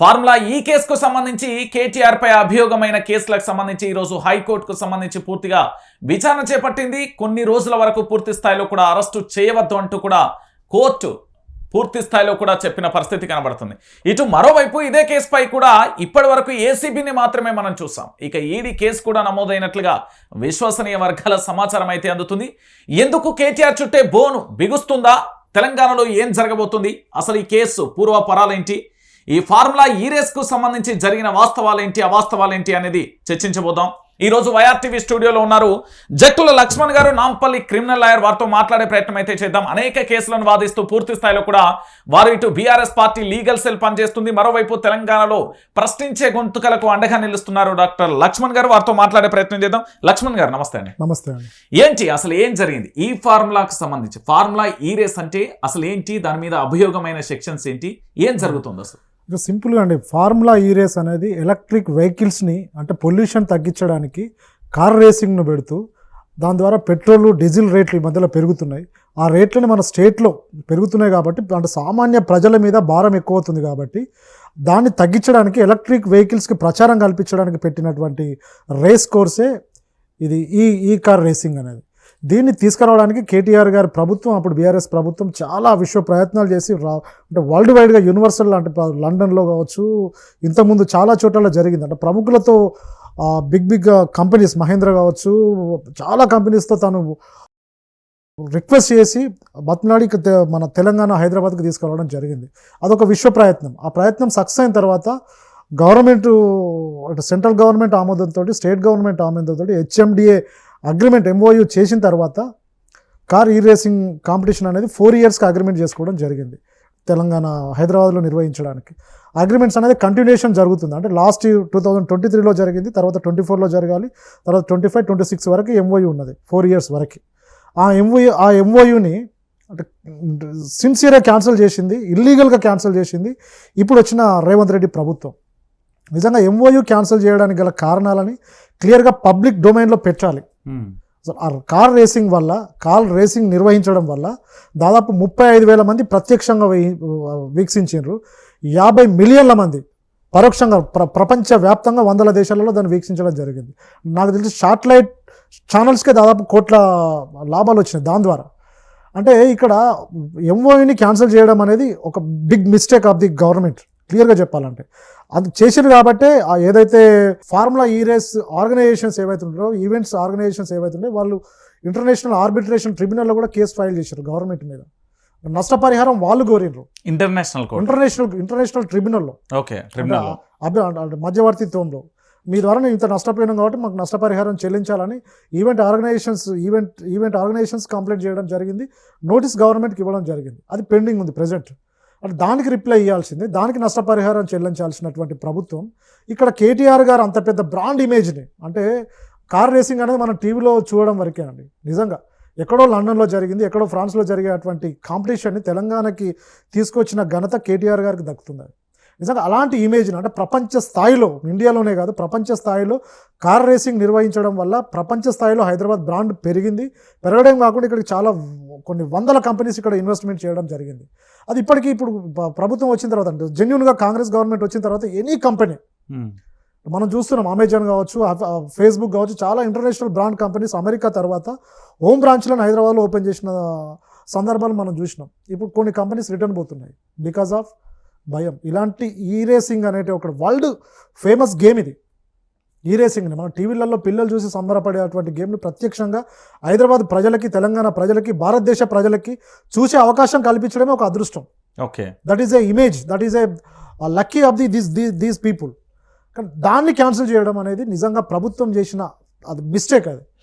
Formula ఈ కేసుకు సంబంధించి కేటీఆర్ పై అభియోగమైన కేసులకు సంబంధించి ఈరోజు హైకోర్టుకు సంబంధించి పూర్తిగా విచారణ చేపట్టింది. కొన్ని రోజుల వరకు పూర్తి స్థాయిలో కూడా అరెస్టు చేయవద్దు అంటూ కూడా కోర్టు పూర్తి స్థాయిలో కూడా చెప్పిన పరిస్థితి కనబడుతుంది. ఇటు మరోవైపు ఇదే కేసుపై కూడా ఇప్పటి వరకు ఏసీబీని మాత్రమే మనం చూసాం. ఇక ఈడీ కేసు కూడా నమోదైనట్లుగా విశ్వసనీయ వర్గాల సమాచారం అయితే అందుతుంది. ఎందుకు కేటీఆర్ చుట్టే బోను బిగుస్తుందా? తెలంగాణలో ఏం జరగబోతుంది? అసలు ఈ కేసు పూర్వపరాలేంటి ఈ ఫార్ములా ఈ రేస్కు సంబంధించి జరిగిన వాస్తవాలేంటి అవాస్తవాలేంటి అనేది చర్చించబోదాం. ఈ రోజు వైఆర్టీవీ స్టూడియోలో ఉన్నారు జట్టుల లక్ష్మణ్ గారు. నాంపల్లి క్రిమినల్ లాయర్ వారితో మాట్లాడే ప్రయత్నం అయితే చేద్దాం. అనేక కేసులను వాదిస్తూ పూర్తి స్థాయిలో కూడా వారు ఇటు బీఆర్ఎస్ పార్టీ లీగల్ సెల్ పనిచేస్తుంది. మరోవైపు తెలంగాణలో ప్రశ్నించే గొంతుకలకు అండగా నిలుస్తున్నారు డాక్టర్ లక్ష్మణ్ గారు. వారితో మాట్లాడే ప్రయత్నం చేద్దాం. లక్ష్మణ్ గారు నమస్తే అండి. నమస్తే అండి. ఏంటి అసలు ఏం జరిగింది? ఈ ఫార్ములాకు సంబంధించి ఫార్ములా ఈ రేస్ అంటే అసలు ఏంటి? దాని మీద అభియోగమైన సెక్షన్స్ ఏంటి? ఏం జరుగుతుంది అసలు? ఇక సింపుల్గా అండి ఫార్ములా ఈ రేస్ అనేది ఎలక్ట్రిక్ వెహికల్స్ని అంటే పొల్యూషన్ తగ్గించడానికి కార్ రేసింగ్ను పెడుతూ దాని ద్వారా పెట్రోల్ డీజిల్ రేట్లు ఈ మధ్యలో పెరుగుతున్నాయి. ఆ రేట్లని మన స్టేట్లో పెరుగుతున్నాయి కాబట్టి అంటే సామాన్య ప్రజల మీద భారం ఎక్కువ అవుతుంది కాబట్టి దాన్ని తగ్గించడానికి ఎలక్ట్రిక్ వెహికల్స్కి ప్రచారం కల్పించడానికి పెట్టినటువంటి రేస్ కోర్సే ఇది ఈ ఈ కార్ రేసింగ్ అనేది. దీన్ని తీసుకురావడానికి కేటీఆర్ గారి ప్రభుత్వం అప్పుడు బీఆర్ఎస్ ప్రభుత్వం చాలా విశ్వ ప్రయత్నాలు చేసి రా అంటే వరల్డ్ వైడ్గా యూనివర్సల్ అంటే లండన్లో కావచ్చు ఇంతకుముందు చాలా చోట్ల జరిగింది. అంటే ప్రముఖులతో బిగ్ బిగ్ కంపెనీస్ మహేంద్ర కావచ్చు చాలా కంపెనీస్తో తను రిక్వెస్ట్ చేసి బత్నాడి మన తెలంగాణ హైదరాబాద్కి తీసుకురావడం జరిగింది. అదొక విశ్వ ప్రయత్నం. ఆ ప్రయత్నం సక్సెస్ అయిన తర్వాత గవర్నమెంట్ అంటే సెంట్రల్ గవర్నమెంట్ ఆమోదంతో స్టేట్ గవర్నమెంట్ ఆమోదంతో హెచ్ఎండిఏ అగ్రిమెంట్ ఎంఓయూ చేసిన తర్వాత కార్ ఈ రేసింగ్ కాంపిటీషన్ అనేది ఫోర్ ఇయర్స్కి అగ్రిమెంట్ చేసుకోవడం జరిగింది తెలంగాణ హైదరాబాద్లో నిర్వహించడానికి. అగ్రిమెంట్స్ అనేది కంటిన్యూషన్ జరుగుతుంది. అంటే లాస్ట్ టూ థౌజండ్ ట్వంటీ త్రీలో జరిగింది తర్వాత ట్వంటీ ఫోర్లో జరగాలి తర్వాత ట్వంటీ ఫైవ్ ట్వంటీ సిక్స్ వరకు ఎంఓయూ ఉన్నది ఫోర్ ఇయర్స్ వరకు. ఆ ఎంఓయూ ఆ ఎంఓయూని అంటే సిన్సియర్గా క్యాన్సిల్ చేసింది ఇల్లీగల్గా క్యాన్సిల్ చేసింది ఇప్పుడు వచ్చిన రేవంత్ రెడ్డి ప్రభుత్వం. నిజంగా ఎంఓయూ క్యాన్సిల్ చేయడానికి గల కారణాలని క్లియర్గా పబ్లిక్ డొమైన్లో పెట్టాలి. అసలు ఆ కార్ రేసింగ్ వల్ల కార్ రేసింగ్ నిర్వహించడం వల్ల దాదాపు ముప్పై ఐదు వేల మంది ప్రత్యక్షంగా uh, వీక్షించారు యాభై మిలియన్ల మంది పరోక్షంగా ప్ర ప్రపంచవ్యాప్తంగా వందల దేశాలలో దాన్ని వీక్షించడం జరిగింది. నాకు తెలిసి శాటిలైట్ ఛానల్స్కే దాదాపు కోట్ల లాభాలు వచ్చినాయి దాని ద్వారా. అంటే ఇక్కడ ఎంఓఈని క్యాన్సిల్ చేయడం అనేది ఒక big mistake of the government. క్లియర్గా చెప్పాలంటే. అది చేసింది కాబట్టే ఏదైతే ఫార్ములా ఈ రేస్ ఆర్గనైజేషన్స్ ఏవైతే ఉంటారో ఈవెంట్స్ ఆర్గనైజేషన్స్ ఏవైతే ఉన్నాయో వాళ్ళు ఇంటర్నేషనల్ ఆర్బిట్రేషన్ ట్రిబ్యునల్లో కూడా కేసు ఫైల్ చేశారు గవర్నమెంట్ మీద. నష్టపరిహారం వాళ్ళు కోరినరు ఇంటర్నేషనల్ ఇంటర్నేషనల్ ఇంటర్నేషనల్ ట్రిబ్యునల్లో. ఓకే మధ్యవర్తిత్వంలో. మీ ద్వారా నేను ఇంత నష్టపోయినాం కాబట్టి మాకు నష్టపరిహారం చెల్లించాలని event organisations event event organisations complaint చేయడం జరిగింది. నోటీస్ గవర్నమెంట్కి ఇవ్వడం జరిగింది. అది పెండింగ్ ఉంది ప్రజెంట్ అంటే దానికి రిప్లై ఇవ్వాల్సింది దానికి నష్టపరిహారం చెల్లించాల్సినటువంటి ప్రభుత్వం. ఇక్కడ కేటీఆర్ గారు అంత పెద్ద బ్రాండ్ ఇమేజ్ని అంటే కార్ రేసింగ్ అనేది మనం టీవీలో చూడడం వరకే అండి. నిజంగా ఎక్కడో లండన్లో జరిగింది ఎక్కడో ఫ్రాన్స్లో జరిగేటువంటి కాంపిటీషన్ని తెలంగాణకి తీసుకొచ్చిన ఘనత కేటీఆర్ గారికి దక్కుతుంది నిజంగా అలాంటి ఇమేజ్ని అంటే ప్రపంచ స్థాయిలో ఇండియాలోనే కాదు ప్రపంచ స్థాయిలో కార్ రేసింగ్ నిర్వహించడం వల్ల ప్రపంచ స్థాయిలో హైదరాబాద్ బ్రాండ్ పెరిగింది. పెరగడం కాకుండా ఇక్కడికి చాలా కొన్ని వందల కంపెనీస్ ఇక్కడ ఇన్వెస్ట్మెంట్ చేయడం జరిగింది. అది ఇప్పటికీ ఇప్పుడు ప్రభుత్వం వచ్చిన తర్వాత అంటే జెన్యున్గా కాంగ్రెస్ గవర్నమెంట్ వచ్చిన తర్వాత ఎనీ కంపెనీ మనం చూస్తున్నాం అమెజాన్ కావచ్చు ఫేస్బుక్ కావచ్చు చాలా ఇంటర్నేషనల్ బ్రాండ్ కంపెనీస్ అమెరికా తర్వాత హోమ్ బ్రాంచ్లను హైదరాబాద్లో ఓపెన్ చేసిన సందర్భాలు మనం చూసినాం. ఇప్పుడు కొన్ని కంపెనీస్ రిటర్న్ పోతున్నాయి. బికాస్ ఆఫ్ భయం. ఇలాంటి ఈ రేసింగ్ అనేది ఒక వరల్డ్ ఫేమస్ గేమ్ ఇది. ఈ రేసింగ్ని మనం టీవీలలో పిల్లలు చూసి సంబరపడేటువంటి గేమ్ని ప్రత్యక్షంగా హైదరాబాద్ ప్రజలకి తెలంగాణ ప్రజలకి భారతదేశ ప్రజలకి చూసే అవకాశం కల్పించడమే ఒక అదృష్టం. Okay. That is a image that is a lucky of the this these people కానీ దాన్ని క్యాన్సిల్ చేయడం అనేది నిజంగా ప్రభుత్వం చేసిన అది మిస్టేక్ అది.